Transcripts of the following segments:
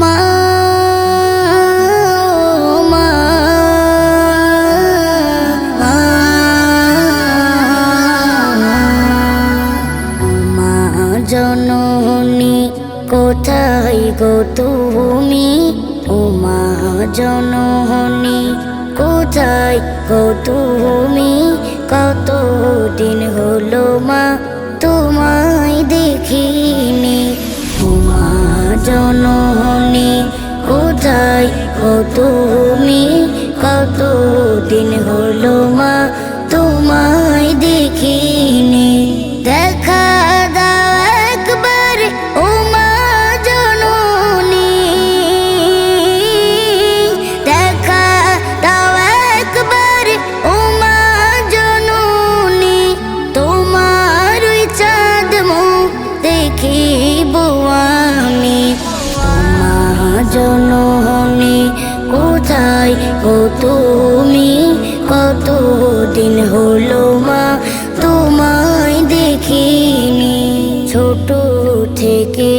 মা জননী কোথায় গো তুমি? ও মা জননী কোথায় গো তুমি? কোথায় ও তুমি কত দিন হলো হলো মা, তোমায় দেখিনি। ছোট থেকে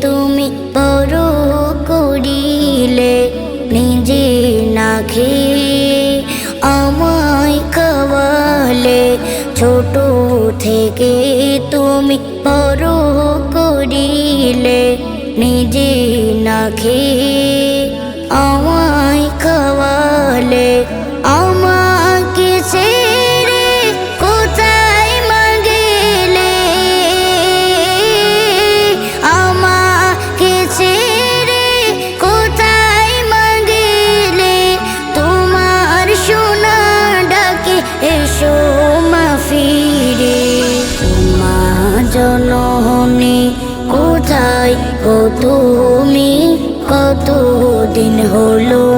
তুমি বড় করিলে, নিজে না আমায় খাওয়ালে। ছোট থেকে তুমি বড় করিলে, নিজে না আমায় খাওয়ালে। মা ফিরে মা জননী কোথায়? গো তুমি কত দিন হলো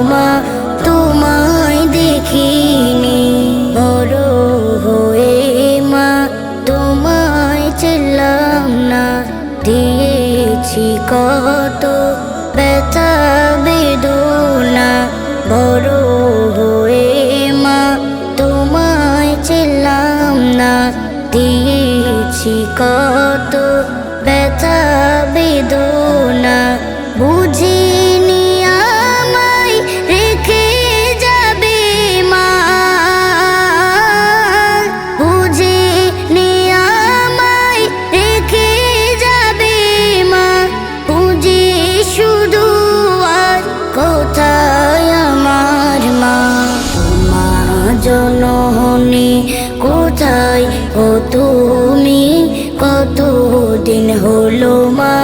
না দিয়েছি কত ব্যথা বেদনা। কোথায় ও তুমি কত দিন হলো মা?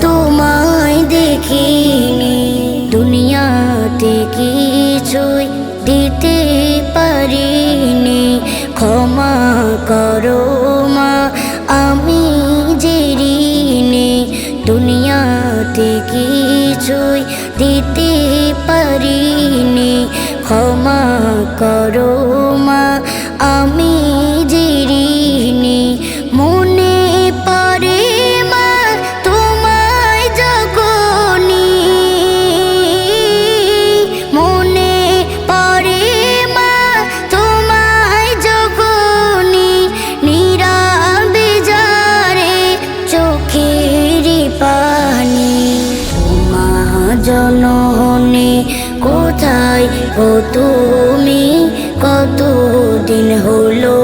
তোমায় দেখিনি। দুনিয়াতে কিছুই দিতে পারিনি। ক্ষমা করো মা, আমি যে দুনিয়াতে কিছুই দিতে পারিনি। ক্ষমা করো ও তুমি কত দিন হলো